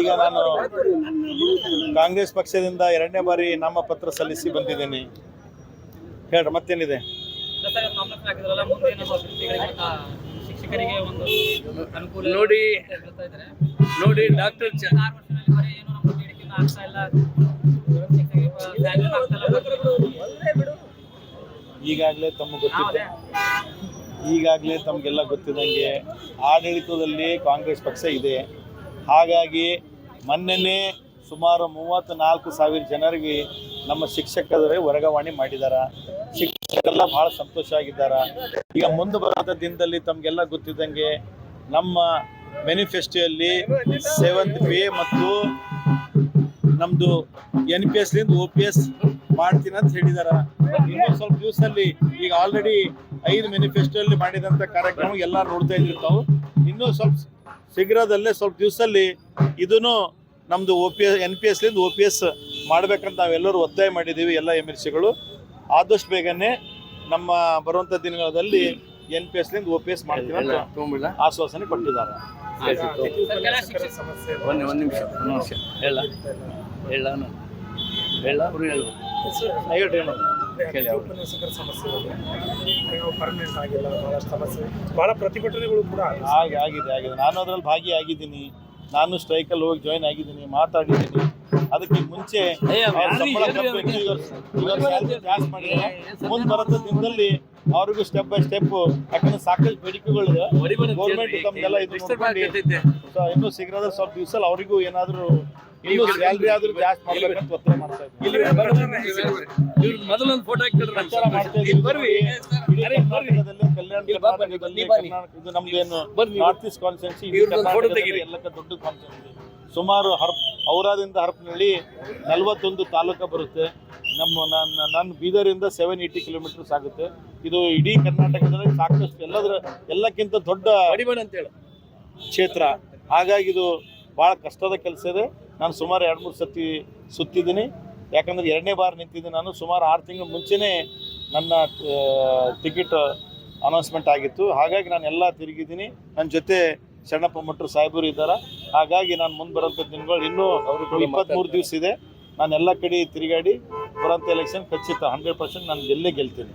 ಈಗ ನಾನು ಕಾಂಗ್ರೆಸ್ ಪಕ್ಷದಿಂದ ಎರಡನೇ ಬಾರಿ ನಾಮಪತ್ರ ಸಲ್ಲಿಸಿ ಬಂದಿದ್ದೀನಿ. ಹೇಳ್ರಿ ಮತ್ತೇನಿದೆ? ನೋಡಿ ನೋಡಿ ಡಾಕ್ಟರ್ ಈಗಾಗಲೇ ತಮಗೆ ಗೊತ್ತಿದೆ ಈಗಾಗಲೇ ತಮಗೆಲ್ಲ ಗೊತ್ತಿದ್ದಂಗೆ ಆಡಳಿತದಲ್ಲಿ ಕಾಂಗ್ರೆಸ್ ಪಕ್ಷ ಇದೆ. ಹಾಗಾಗಿ ಮೊನ್ನೆನೇ ಸುಮಾರು ಮೂವತ್ತು ನಾಲ್ಕು ಸಾವಿರ ಜನರಿಗೆ ನಮ್ಮ ಶಿಕ್ಷಕರೇ ವರ್ಗಾವಣೆ ಮಾಡಿದಾರ. ಶಿಕ್ಷಕರೆಲ್ಲ ಭಾಳ ಸಂತೋಷ ಆಗಿದ್ದಾರ. ಈಗ ಮುಂದೆ ಬರೋದ ದಿನದಲ್ಲಿ ತಮಗೆಲ್ಲ ಗೊತ್ತಿದ್ದಂಗೆ ನಮ್ಮ ಮ್ಯಾನಿಫೆಸ್ಟೋಯಲ್ಲಿ ಸೆವೆಂತ್ ಪಿ ಮತ್ತು ನಮ್ದು ಎನ್ ಪಿ ಎಸ್ ಲಿಂದ ಒ ಪಿ ಎಸ್ ಮಾಡ್ತೀನಿ ಅಂತ ಹೇಳಿದಾರ. ಇನ್ನೂ ಸ್ವಲ್ಪ ದಿವಸದಲ್ಲಿ ಈಗ ಆಲ್ರೆಡಿ ಐದು ಮ್ಯಾನಿಫೆಸ್ಟೋಲ್ಲಿ ಮಾಡಿದಂಥ ಕಾರ್ಯಕ್ರಮ ಎಲ್ಲ ನೋಡ್ತಾ ಇದ್ದಿರ್ತಾವೆ. ಇನ್ನೂ ಸ್ವಲ್ಪ ಶೀಘ್ರದಲ್ಲೇ ಸ್ವಲ್ಪ ದಿವಸದಲ್ಲಿ ಇದನ್ನು ನಮ್ದು O P S N P S ಲಿಂದ ಒ ಪಿ ಎಸ್ ಮಾಡ್ಬೇಕಂತ ನಾವೆಲ್ಲರೂ ಒತ್ತಾಯ ಮಾಡಿದ್ದೀವಿ ಎಲ್ಲ ಎಂ ಎಲ್ ಸಿಗಳು ಆದಷ್ಟು ಬೇಗನೆ ನಮ್ಮ ಬರುವಂಥ ದಿನಗಳಲ್ಲಿ N P S O O P S ಮಾಡ್ತೀವಿ ಅಂತ ಆಶ್ವಾಸನೆ ಕೊಟ್ಟಿದ್ದಾರೆ. ಒಂದು ಒಂದು ನಿಮಿಷ ಒಂದು ನಿಮಿಷ. ಹೇಳ ಹೇಳ ಹೇಳ ಅವರು? ಕೇಳಿ ಅವ್ರು. ಉಪನ್ಯಾಸಕರ ಸಮಸ್ಯೆ ಪರ್ಮನೆಂಟ್ ಆಗಿಲ್ಲ ಸಮಸ್ಯೆ ಬಹಳ ಪ್ರತಿಭಟನೆಗಳು ಕೂಡ ಆಗಿದೆ. ಹಾಗೆ ಆಗಿದೆ ಆಗಿದೆ. ನಾನು ಅದರಲ್ಲಿ ಭಾಗಿಯಾಗಿದ್ದೀನಿ. ನಾನು ಸ್ಟ್ರೈಕಲ್ಲಿ ಹೋಗಿ ಜಾಯ್ನ್ ಆಗಿದ್ದೀನಿ ಮಾತಾಡಿದ್ದೀನಿ. ಅದಕ್ಕೆ ಮುಂಚೆ ಮುಂದ್ ಅವ್ರ ಯಾರು ಸಂಬಳ ಹೇಳ್ರಿ ಕಮ್ಮಿ ಅವ್ರಿಗೆ? ಇತ್ತು, ಇವಾಗ ಇವಾಗ salary ಜಾಸ್ತಿ ಮಾಡಿದ್ದಾರೆ ಮುಂದೆ ಬರೋ ದಿನದಲ್ಲಿ ಅವ್ರಿಗೂ ಸ್ಟೆಪ್ ಬೈ ಸ್ಟೆಪ್ ಯಾಕಂದ್ರೆ ಸಾಕಷ್ಟು ಬೇಡಿಕೆಗಳು ಗೌರ್ಮೆಂಟ್ ತಮ್ಮದೆಲ್ಲ ಇದು ಇನ್ನೂ ಸಿಗರದ ಸ್ವಲ್ಪ ದಿವಸ ಅವರಿಗೂ ಏನಾದರೂ ಸ್ಯಾಲ್ರಿ ಆದ್ರೂ ಜಾಸ್ತಿ ಮಾಡ್ಬೇಕಂತ ಒತ್ತಾಯ ಮಾಡ್ತಾ ಮೊದಲೊಂದು ಫೋಟೋ ಇದು ನಮ್ದೇನು. North east constituency. ಎಲ್ಲಕ್ಕ ದೊಡ್ಡ ಕಾನ್ಸ್ಟೆನ್ಸಿ ಸುಮಾರು ಹರ್ಪ್ ಔರಾದಿಂದ ಹರಪನಹಳ್ಳಿ ನಲ್ವತ್ತೊಂದು ತಾಲೂಕಾ ಬರುತ್ತೆ. ನಮ್ಮ ನನ್ನ ನನ್ನ ಬೀದರಿಂದ ಸೆವೆನ್ ಏಯ್ಟಿ ಕಿಲೋಮೀಟರ್ಸ್ ಆಗುತ್ತೆ. ಇದು ಇಡೀ ಕರ್ನಾಟಕದಲ್ಲಿ ಸಾಕಷ್ಟು ಎಲ್ಲದರ ಎಲ್ಲಕ್ಕಿಂತ ದೊಡ್ಡ ಹೊಡಿಬೇಡ ಅಂತ ಹೇಳು. ಕ್ಷೇತ್ರ. ಹಾಗಾಗಿ ಇದು ಭಾಳ ಕಷ್ಟದ ಕೆಲಸ ಇದೆ. ನಾನು ಸುಮಾರು ಎರಡು ಮೂರು ಸತಿ ಸುತ್ತಿದ್ದೀನಿ. ಯಾಕಂದ್ರೆ ಎರಡನೇ ಬಾರಿ ನಿಂತಿದ್ದೀನಿ ನಾನು. ಸುಮಾರು ಆರು ತಿಂಗಳ ಮುಂಚೆನೇ ನನ್ನ ಟಿಕೆಟ್ ಅನೌನ್ಸ್ಮೆಂಟ್ ಆಗಿತ್ತು. ಹಾಗಾಗಿ ನಾನು ಎಲ್ಲ ತಿರುಗಿದ್ದೀನಿ. ನನ್ನ ಜೊತೆ ಶರಣಪ್ಪ ಮಟ್ರು ಸಾಹೇಬರು ಇದ್ದಾರೆ. ಹಾಗಾಗಿ ನಾನು ಮುಂದೆ ಬರೋಂಥ ದಿನಗಳು ಇನ್ನೂ ಇಪ್ಪತ್ತ್ಮೂರು ದಿವಸ ಇದೆ. ನಾನು ಎಲ್ಲ ಕಡೆ ತಿರುಗಾಡಿ ಬರೋಂಥ ಎಲೆಕ್ಷನ್ ಖಚಿತ ಹಂಡ್ರೆಡ್ ಪರ್ಸೆಂಟ್ ನಾನು ಗೆಲ್ಲೇ ಗೆಲ್ತೀನಿ.